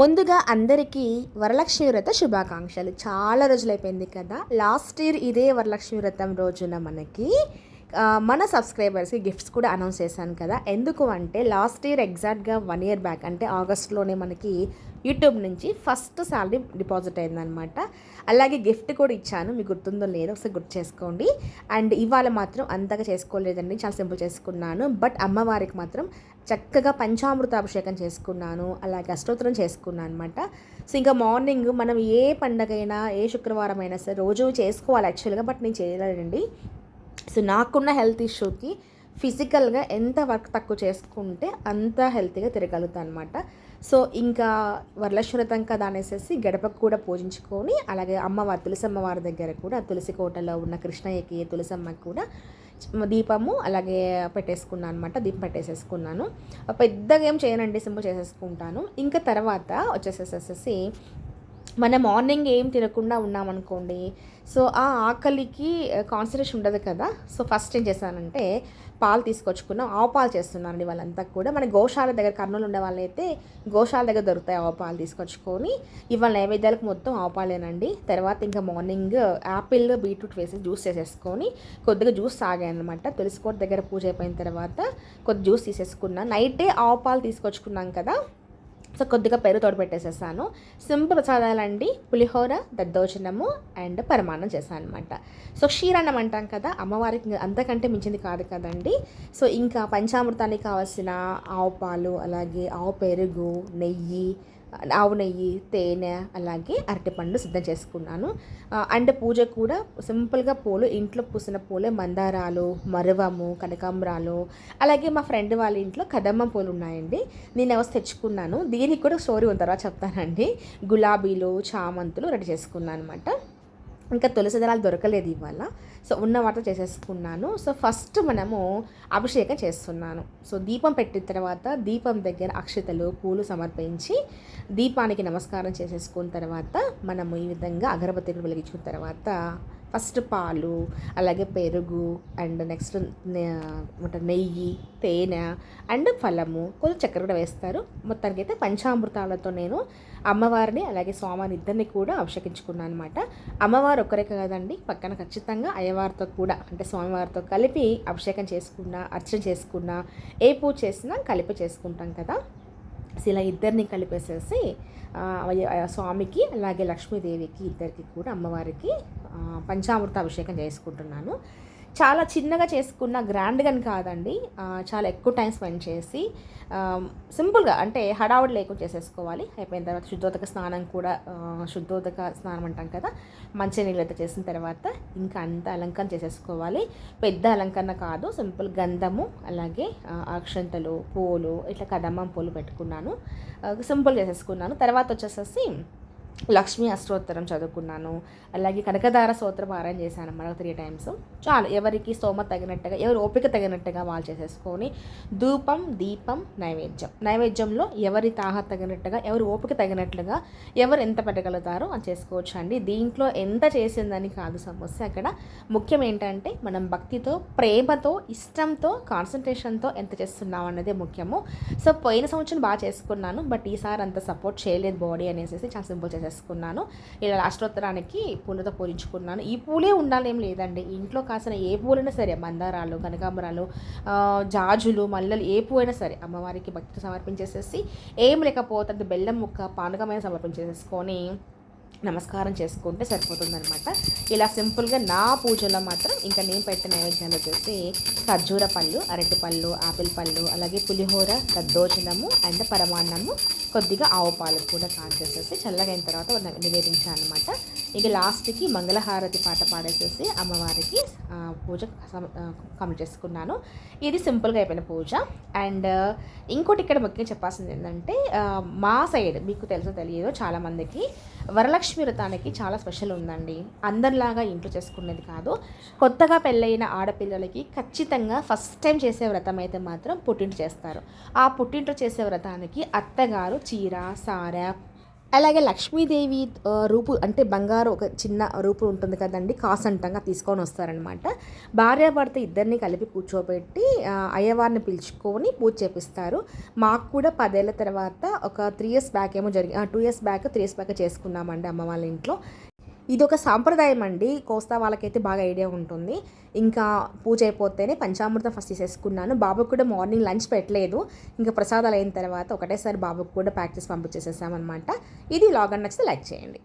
ముందుగా అందరికీ వరలక్ష్మి వ్రత శుభాకాంక్షలు. చాలా రోజులైపోయింది కదా. లాస్ట్ ఇయర్ ఇదే వరలక్ష్మి వ్రతం రోజున మనకి మన సబ్స్క్రైబర్స్కి గిఫ్ట్స్ కూడా అనౌన్స్ చేశాను కదా. ఎందుకు అంటే లాస్ట్ ఇయర్ ఎగ్జాక్ట్గా వన్ ఇయర్ బ్యాక్ అంటే ఆగస్ట్లోనే మనకి యూట్యూబ్ నుంచి ఫస్ట్ శాలరీ డిపాజిట్ అయిందనమాట అలాగే గిఫ్ట్ కూడా ఇచ్చాను. మీకు గుర్తుందో లేదో ఒకసారి గుర్తు చేసుకోండి. అండ్ ఇవాళ మాత్రం అంతగా చేసుకోలేదండి. చాలా సింపుల్ చేసుకున్నాను. బట్ అమ్మవారికి మాత్రం చక్కగా పంచామృత అభిషేకం చేసుకున్నాను. అలాగే అష్టోత్తరం చేసుకున్నాను అనమాట సో ఇంకా మార్నింగ్ మనం ఏ పండగైనా ఏ శుక్రవారం అయినా సరే రోజు చేసుకోవాలి యాక్చువల్గా. బట్ నేను చేయలేదండి. సో నాకున్న హెల్త్ ఇష్యూకి ఫిజికల్గా ఎంత వర్క్ తక్కువ చేసుకుంటే అంత హెల్తీగా తిరగలుగుతాను అనమాట సో ఇంకా వరలక్ష్మీతం కదా అనేసి గడపకు కూడా పూజించుకొని అలాగే అమ్మవారి తులసమ్మవారి దగ్గర కూడా తులసి కోటలో ఉన్న కృష్ణయ్యకి తులసమ్మకి కూడా దీపము అలాగే పెట్టేసుకున్నాను అనమాట దీపం పెట్టేసేసుకున్నాను. పెద్దగా ఏం చేయనండి సింపుల్ చేసేసుకుంటాను. ఇంకా తర్వాత వచ్చేసేసేసి మనం మార్నింగ్ ఏం తినకుండా ఉన్నామనుకోండి సో ఆ ఆకలికి కాన్సన్ట్రేషన్ ఉండదు కదా. సో ఫస్ట్ ఏం చేశానంటే పాలు తీసుకొచ్చుకున్నాం ఆవు పాలు చేస్తున్నానండి వాళ్ళంతా కూడా. మన గోశాల దగ్గర కర్నూలు ఉండే వాళ్ళైతే గోశాల దగ్గర దొరుకుతాయి ఆవు పాలు తీసుకొచ్చుకొని. ఇవాళ నైవేద్యాలకు మొత్తం ఆవు పాలేనండి. తర్వాత ఇంకా మార్నింగ్ యాపిల్ బీట్రూట్ వేసి జ్యూస్ చేసేసుకొని కొద్దిగా జ్యూస్ తాగాయనమాట తులసికోట దగ్గర పూజ అయిపోయిన తర్వాత కొద్ది జ్యూస్ తీసేసుకున్నాను నైటే ఆవు పాలు తీసుకొచ్చుకున్నాం కదా. సో కొద్దిగా పెరుగు తోడు పెట్టేసేసాను సింపుల్ ప్రసాదాలండి. పులిహోర దద్దోజనము అండ్ పరమాన్నం చేశాను అనమాట సో క్షీరాన్నం అంటాం కదా అమ్మవారికి అంతకంటే మించింది కాదు కదండి. సో ఇంకా పంచామృతానికి కావాల్సిన ఆవు పాలు అలాగే ఆవు పెరుగు నెయ్యి ఆవు నెయ్యి తేనె అలాగే అరటిపండు సిద్ధం చేసుకున్నాను. అండ్ పూజ కూడా సింపుల్గా పూలు ఇంట్లో పూసిన పూలే మందారాలు మరువము కనకాంబరాలు అలాగే మా ఫ్రెండ్ వాళ్ళ ఇంట్లో కదమ్మ పూలు ఉన్నాయండి. నేను ఎవరు తెచ్చుకున్నాను. దీనికి కూడా స్టోరీ ఉన్న తర్వాత చెప్తానండి. గులాబీలు చామంతులు రెడీ చేసుకున్నాను అనమాట ఇంకా తులసి దళాలు దొరకలేదు ఇవాళ. సో ఉన్న వాటితో చేసేసుకున్నాను. సో ఫస్ట్ మనము అభిషేకం చేస్తున్నాను. సో దీపం పెట్టిన తర్వాత దీపం దగ్గర అక్షతలు పూలు సమర్పించి దీపానికి నమస్కారం చేసేసుకున్న తర్వాత మనము ఈ విధంగా అగరబత్తిని వెలిగించుకున్న తర్వాత ఫస్ట్ పాలు అలాగే పెరుగు అండ్ నెక్స్ట్ నెయ్యి తేనె అండ్ ఫలము. కొంచెం చక్కెర కూడా వేస్తారు. మొత్తానికి అయితే పంచామృతాలతో నేను అమ్మవారిని అలాగే స్వామిని ఇద్దరిని కూడా అభిషేకించుకున్నాను అనమాట అమ్మవారు ఒక్కరే కాదండి పక్కన ఖచ్చితంగా అయ్యవారితో కూడా అంటే స్వామివారితో కలిపి అభిషేకం చేసుకున్నా అర్చన చేసుకున్నా ఏ పూజ చేసినా కలిపి చేసుకుంటాం కదా. సో ఇలా ఇద్దరిని కలిపేసేసి స్వామికి అలాగే లక్ష్మీదేవికి ఇద్దరికి కూడా అమ్మవారికి పంచామృత అభిషేకం చేసుకుంటున్నాను. చాలా చిన్నగా చేసుకున్న గ్రాండ్గా కాదండి. చాలా ఎక్కువ టైం స్పెండ్ చేసి సింపుల్గా అంటే హడావుడి లేకుండా చేసేసుకోవాలి. అయిపోయిన తర్వాత శుద్ధోదక స్నానం కూడా శుద్ధోదక స్నానం అంటాం కదా మంచి నీళ్ళతో చేసిన తర్వాత ఇంకా అంత అలంకరణ చేసేసుకోవాలి. పెద్ద అలంకరణ కాదు సింపుల్ గంధము అలాగే అక్షంతలు పూలు ఇట్లా కదమ్మం పూలు పెట్టుకున్నాను. సింపుల్ చేసేసుకున్నాను. తర్వాత వచ్చేసేసి లక్ష్మీ అష్టోత్తరం చదువుకున్నాను. అలాగే కనకదార స్తోత్రం పారాయణ చేశాను మరొక త్రీ టైమ్స్ చాలు ఎవరికి సోమ తగినట్టుగా ఎవరు ఓపిక తగినట్టుగా వాళ్ళు చేసేసుకొని ధూపం దీపం నైవేద్యం. నైవేద్యంలో ఎవరి తాహ తగినట్టుగా ఎవరు ఓపిక తగినట్లుగా ఎవరు ఎంత పెట్టగలుగుతారో అది చేసుకోవచ్చు అండి దీంట్లో ఎంత చేసిందని కాదు సమస్య. అక్కడ ముఖ్యం ఏంటంటే మనం భక్తితో ప్రేమతో ఇష్టంతో కాన్సన్ట్రేషన్తో ఎంత చేస్తున్నాం అన్నదే ముఖ్యము. సో పోయిన సంవత్సరం బాగా చేసుకున్నాను బట్ ఈసారి అంత సపోర్ట్ చేయలేదు బాడీ అనేసి చాలా సింపుల్ చేసేసుకున్నాను. ఇలా అష్టోత్తరానికి పూలతో పూజించుకున్నాను ఈ పూలే ఉండాలేం లేదండి. ఇంట్లో కాసిన ఏ పూలైనా సరే మందారాలు కనకాంబరాలు జాజులు మల్లెలు ఏ పువ్వు అయినా సరే అమ్మవారికి భక్తి సమర్పించేసేసి ఏం లేకపోతే బెల్లం ముక్క పానకమైన సమర్పించేసేసుకొని నమస్కారం చేసుకుంటే సరిపోతుందనమాట ఇలా సింపుల్గా నా పూజలో మాత్రం ఇంకా నేను పెట్టిన నైవేద్యాలు వచ్చేసి ఖర్జూర పళ్ళు అరటి పళ్ళు ఆపిల్ పళ్ళు అలాగే పులిహోర దద్దోజనము అండ్ పరమాన్నము కొద్దిగా ఆవు పాలు కూడా కాల్చేసేసి చల్లగా అయిన తర్వాత నివేదించాను అనమాట ఇక లాస్ట్కి మంగళహారతి పాట పాడేసేసి అమ్మవారికి పూజ కంప్లీట్ చేసుకున్నాను. ఇది సింపుల్గా అయిపోయిన పూజ. అండ్ ఇంకోటి ఇక్కడ ముఖ్యంగా చెప్పాల్సింది ఏంటంటే మా సైడ్ మీకు తెలుసో తెలియదో చాలామందికి వరలక్ష్మి వ్రతానికి చాలా స్పెషల్ ఉందండి. అందరిలాగా ఇంట్లో చేసుకునేది కాదు. కొత్తగా పెళ్ళైన ఆడపిల్లలకి ఖచ్చితంగా ఫస్ట్ టైం చేసే వ్రతం అయితే మాత్రం పుట్టింటి చేస్తారు. ఆ పుట్టింట్లో చేసే వ్రతానికి అత్తగారు చీర సార అలాగే లక్ష్మీదేవి రూపు అంటే బంగారు ఒక చిన్న రూపు ఉంటుంది కదండి కాసంటంగా తీసుకొని వస్తారనమాట భార్యాభర్త ఇద్దరిని కలిపి కూర్చోబెట్టి అయ్యవారిని పిలుచుకొని పూజ చేపిస్తారు. మాకు కూడా పదేళ్ళ తర్వాత ఒక త్రీ ఇయర్స్ బ్యాక్ ఏమో జరిగి two years back three years back చేసుకున్నామండి అమ్మ వాళ్ళ ఇంట్లో. ఇది ఒక సాంప్రదాయం అండి. కోస్తా వాళ్ళకైతే బాగా ఐడియా ఉంటుంది. ఇంకా పూజ అయిపోతేనే పంచామృతం ఫస్ట్ తీసేసుకున్నాను. బాబుకి కూడా మార్నింగ్ లంచ్ పెట్టలేదు. ఇంకా ప్రసాదాలు అయిన తర్వాత ఒకటేసారి బాబుకి కూడా ప్యాక్ చేసి పంపించేసేసామన్నమాట. ఇది లాగ్ నచ్చితే లైక్ చేయండి.